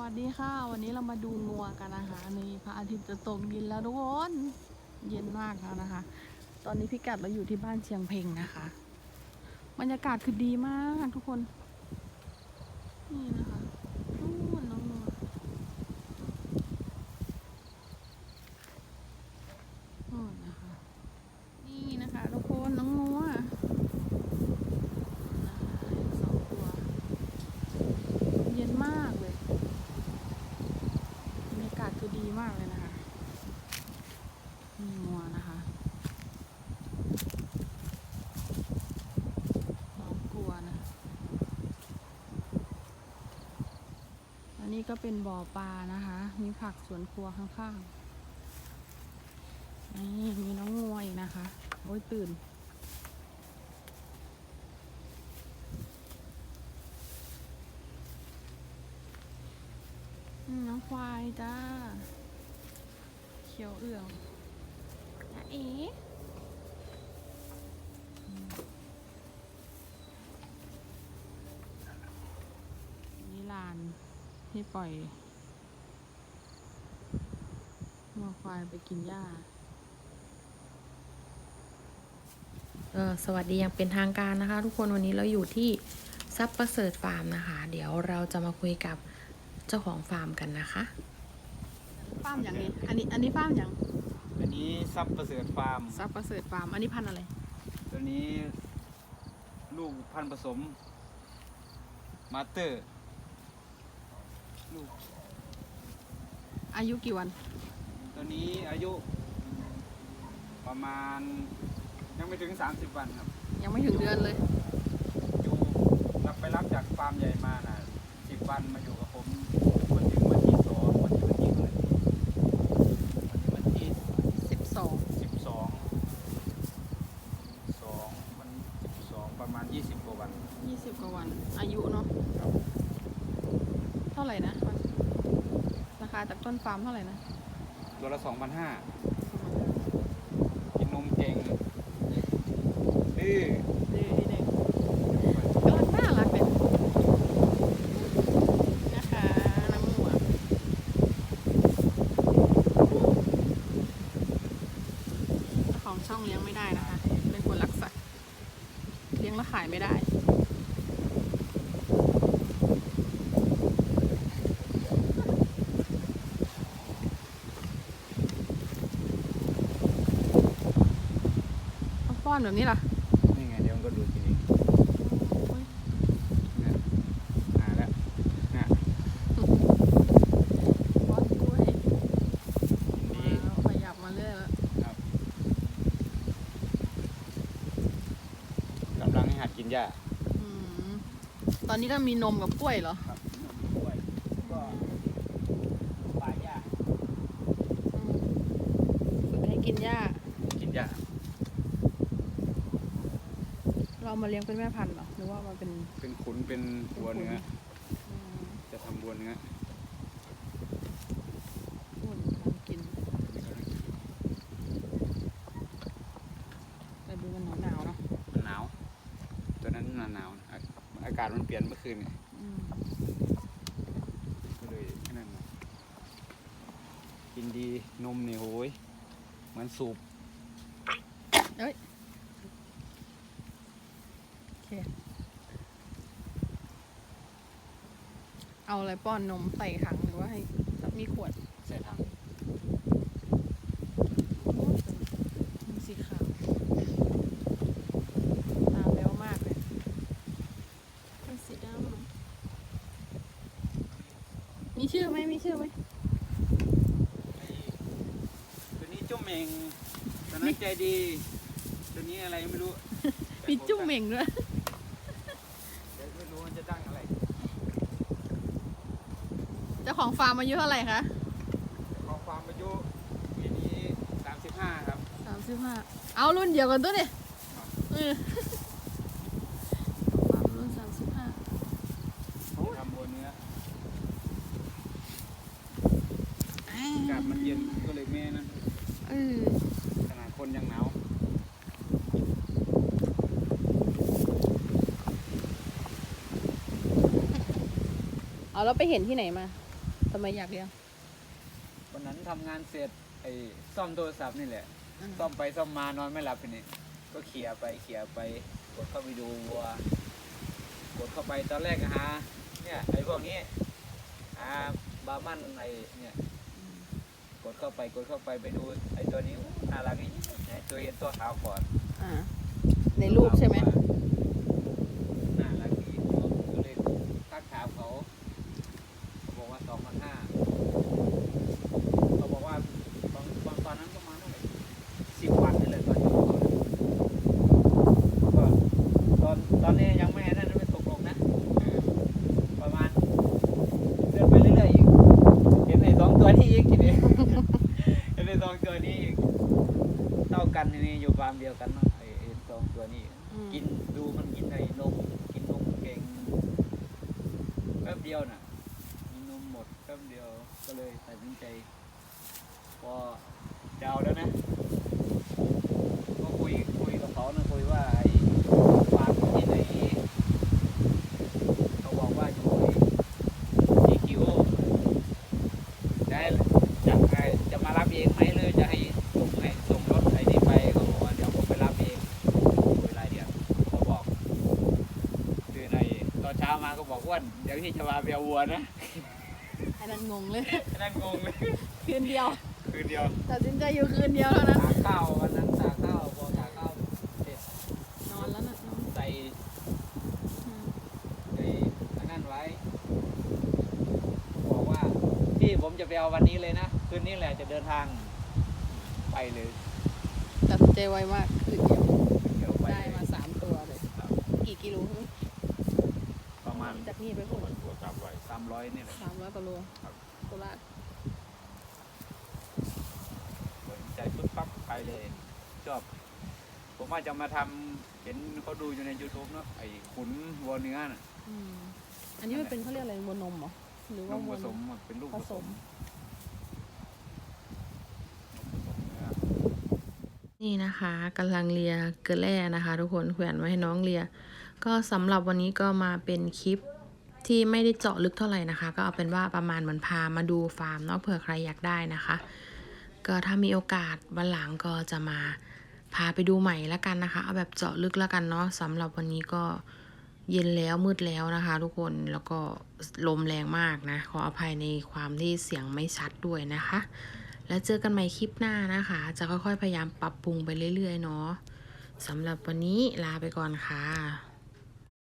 วัสดีค่ะ วันนี้เรามาดูงัวกันนะคะนี่พระอาทิตย์จะตกดินแล้วทุกคนเย็นมากแล้วนะคะ ตอนนี้พี่กัดเราอยู่ที่บ้านเชียงเพ็งนะคะ บรรยากาศคือดีมากทุกคน นี่นะคะนู่นน้องงัวนู่นนะคะ นี่นะคะ ทุกคนน้องงัวนะคะสองตัว เย็นมากเลย บรรยากาศคือดีมากเลยนะคะมีงัวนะคะน้องกลัวนะ อันนี้ก็เป็นบ่อปลานะคะ มีผักสวนครัวข้างๆ นี่มีน้องงวอีกนะคะ โอ้ยตื่น น้องควายจ้า เขียวเอื่องจ้าเอ๋อืมนี่ลาน ที่ปล่อยวัวควายไปกินหญ้าเออสวัสดีอย่างเป็นทางการนะคะ ทุกคนวันนี้เราอยู่ที่ซับประเสริฐฟาร์มนะคะ เดี๋ยวเราจะมาคุยกับเจ้าของฟาร์มกันนะคะฟาร์มอย่างนี้ อันนี้อันนี้ฟาร์มอย่างอันนี้ซับประเสริฐฟาร์มซับประเสริฐฟาร์มอันนี้พันธุ์อะไร ตัวนี้ลูกพันธุ์ผสมมาสเตอร์ ลูก อายุกี่วัน ตัวนี้อายุ ประมาณ ยังไม่ถึง 30 วันครับ ยังไม่ถึงเดือนเลยอยู่รับไปรับจากฟาร์มใหญ่มาน่ะ10วันมาอยู่กับผมวันถึงวันที่สองวันที่วันที่เท่าไหร่วันที่วันที่สิบสองสิบสองสองมันสิบสองประมาณ 20กว่าวัน ยี่สิบกว่าวัน อายุเนาะ ครับ เท่าไหร่นะราคาจากต้นฟาร์มเท่าไหร่นะตัวละสองพันห้ากินนมเก่งดื้อ ดีเด็กกำลังน่ารักเลยนะคะน้ำหัวเจ้าของช่องเลี้ยงไม่ได้นะคะ เป็นคนรักสัตว์เลี้ยงแล้วขายไม่ได้ ต้ องป้อนแบบนี้เหรอนี่ไงเดี๋ยวมันก็ดูทีนี้โอ้ยเนี่ยอ่าแล้วเนี่ยป้อนกล้วยดีมาแล้วขยับมาเรื่อยแล้วครับกำลังให้หัดกินหญ้าอืมตอนนี้ก็มีนมกับกล้วยเหรอครับนมกล้วยก็ปลายหญ้าอืมฝึกให้กินหญ้ากินหญ้า เราเอามาเลี้ยงเป็นแม่พันธุ์เหรอหรือว่ามันเป็นเป็นขุนเป็นวัวเนื้อ อืมจะทำวัวเนื้ออุ่นกำลังกิน แต่ดูมันหนาวๆเนาะมันหนาวตัวนั้นมันหนาวนะอาอากาศมันเปลี่ยนเมื่อคืนไงอืมก็เลยแค่นั้นนะกินดีนมเนี่ยโหยเหมือนสูบ เอ้ย โอเค เอาอะไรป้อนนมใส่ถังหรือว่าให้มีขวดใส่ถังมีสีขาวตาแบ๊วมากเลยเป็นสีดำมีชื่อไหมมีชื่อไหมตัวนี้จุ้มเองตัวนั้นใจดี ตัวนี้อะไรไม่รู้ มีจุ้มเหม่งด้วย เดี๋ยวไม่รู้มันจะดังอะไร เจ้าของฟาร์มอายุเท่าไหร่คะของความอายุปีนี้สามสิบห้าครับ สามสิบห้าเอารุ่นเดียวกันตัวดิเออฟาร์มรุ่นสามสิบห้าทำบัวเนื้ออากาศมันเย็นก็เลยแม่นั่นเออขนาดคนยังหนาวเอาแล้วไปเห็นที่ไหนมา ทำไมอยากเลี้ยงวันนั้นทำงานเสร็จไอ้ซ่อมโทรศัพท์นี่แหละอืมซ่อมไปซ่อมมานอนไม่หลับทีนี้ก็เขี่ยไปเขี่ยไปกดเข้าไปดูวัวกดเข้าไปตอนแรกอะหาเนี่ยไอ้พวกนี้หาบาร์มันไอ้เนี่ยกดเข้าไปกดเข้าไปไปดูไอ้ตัวนี้อู้น่ารักนี่ไอ้ตัวเห็นตัวขาวก่อนอ่าในรูปใช่ไหมน่ารักดีก็เลยทักถามเขาเขาบอกว่าสองพันห้าเขาบอกว่าตอนตอนตอนนั้นประมาณเท่าไหร่สิบวันนี่แหละตอนอยู่เขาก็ตอนตอนนี้ยังไม่นั่นไม่ตกลงนะเออประมาณเลื่อนไปเรื่อยๆอีกเห็นในสองตัวนี้อีกทีนี้ เห็นในสองตัวนี้อีกเท่ากัน ทีนี้อยู่ฟาร์มเดียวกันเนาะไอ้ไอ้สองตัวนี้ อืมกินดูมันกินไอ้นมกินนมเก่งแป๊บเดียวน่ะกินนมหมดแป๊บเดียวก็เลยตัดสินใจพอจะเอาแล้วนะก็คุยคุยกับเขานะคุยว่าไอ้ฟาร์มอยู่ที่ไหนเขาบอกว่าอยู่ที่คิวจะให้จะให้จะมารับเองไหมหรือจะให้ส่งให้ส่งรถไอ้นี่ไปเขาบอกว่าเดี๋ยวผมไปรับเอง คุยรายเดียวเขาบอกคือใน ตอนเช้ามาก็บอกอ้วนเดี๋ยวพี่จะมาเบียวัวนะไอ้นั่นงงเลย นั่นงงเลยคืนเดียวคืนเดียวตัดสินใจอยู่คืนเดียวเท่านั้น ตากข้าววันนั้นตากข้าวพอตากข้าวเสร็จนอนแล้วนะนอนใส่อืมไอ้อันนั้นไว้ บอกว่าพี่ผมจะไปเอาวันนี้เลยนะคืนนี้แหละจะเดินทาง ไปเลยตัดสินใจไวมากคืนเดียว เดี๋ยวไปได้มาสามตัวเลยครับกี่กิโลครับประมา ณจากนี่ไปโคราชสามร้อยนี่แหละสามร้อยกว่าโลครับโคราชสนใจปุ๊บปั๊บไปเลยชอบ ผมว่าจะมาทำเห็นเขาดูอยู่ใน YouTube เนาะไอ้ขุนวัวเนื้อน่ะอืมอันนี้มันเป็นเขาเรียกอะไรวัวนมเหรอหรือนว่ามผวัวสนมมอะเป็นลูกผผสสมมนมผสมเนื้อนี่นะคะกำลังเลียเกลือแร่นะคะ ทุกคนแขวนไว้ให้น้องเลีย ก็สำหรับวันนี้ก็มาเป็นคลิปที่ไม่ได้เจาะลึกเท่าไหร่นะคะ ก็เอาเป็นว่าประมาณเหมือนพามาดูฟาร์มเนาะเผื่อใครอยากได้นะคะ ก็ถ้ามีโอกาสวันหลังก็จะมาพาไปดูใหม่ละกันนะคะ เอาแบบเจาะลึกละกันเนาะสำหรับวันนี้ก็เย็นแล้วมืดแล้วนะคะ ทุกคนแล้วก็ลมแรงมากนะขออภัยในความที่เสียงไม่ชัดด้วยนะคะ แล้วเจอกันใหม่คลิปหน้านะคะ จะค่อยๆพยายามปรับปรุงไปเรื่อยๆเนาะสำหรับวันนี้ลาไปก่อนค่ะ